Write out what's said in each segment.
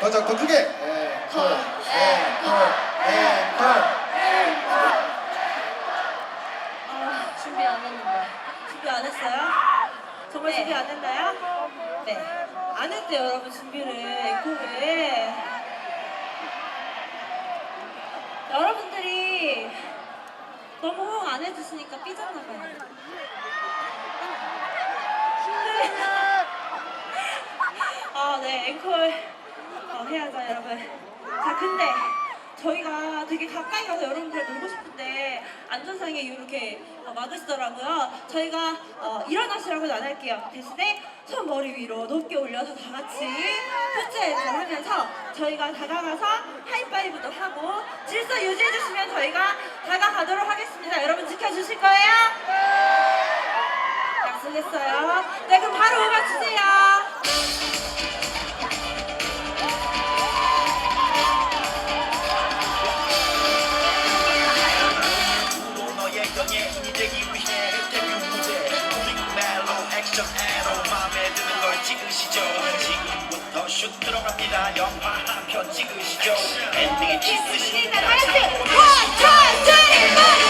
더더 더 크게. 앵콜, 앵콜, 앵콜. 아, 준비 안 했는데. 준비 안 했어요? 정말 준비 안 했나요? 네. 안 했대요, 여러분, 준비를. 앵콜을. 여러분들이 너무 호응 안 해주시니까 삐졌나봐요. 아, 네, 앵콜 어, 해야죠, 여러분. 자, 근데 저희가 되게 가까이 가서 여러분들 놀고 싶은데 이유로 이렇게 어, 막으시더라고요. 저희가 어, 일어나시라고는 안 할게요. 대신에 손 머리 위로 높게 올려서 다 같이 푸트헤드를 하면서 저희가 다가가서 하이파이브도 하고 질서 유지해 주시면 저희가 다가가도록 하겠습니다. 여러분 지켜주실 거예요? 약속했어요. 네, 그럼 바로 음악 주세요. 슛 들어갑니다. 영화 한편 찍으시죠. 엔딩에 키스신 다 같이 원, 투, 쓰리, 포!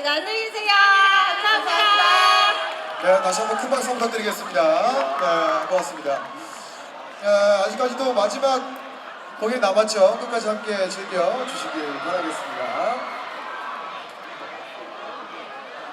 감사합니다. 안녕히 계세요. 감사합니다. 네, 다시 한번 큰 박수 부탁드리겠습니다. 네, 고맙습니다. 네, 아직까지도 마지막 공연 남았죠. 끝까지 함께 즐겨 주시길 바라겠습니다.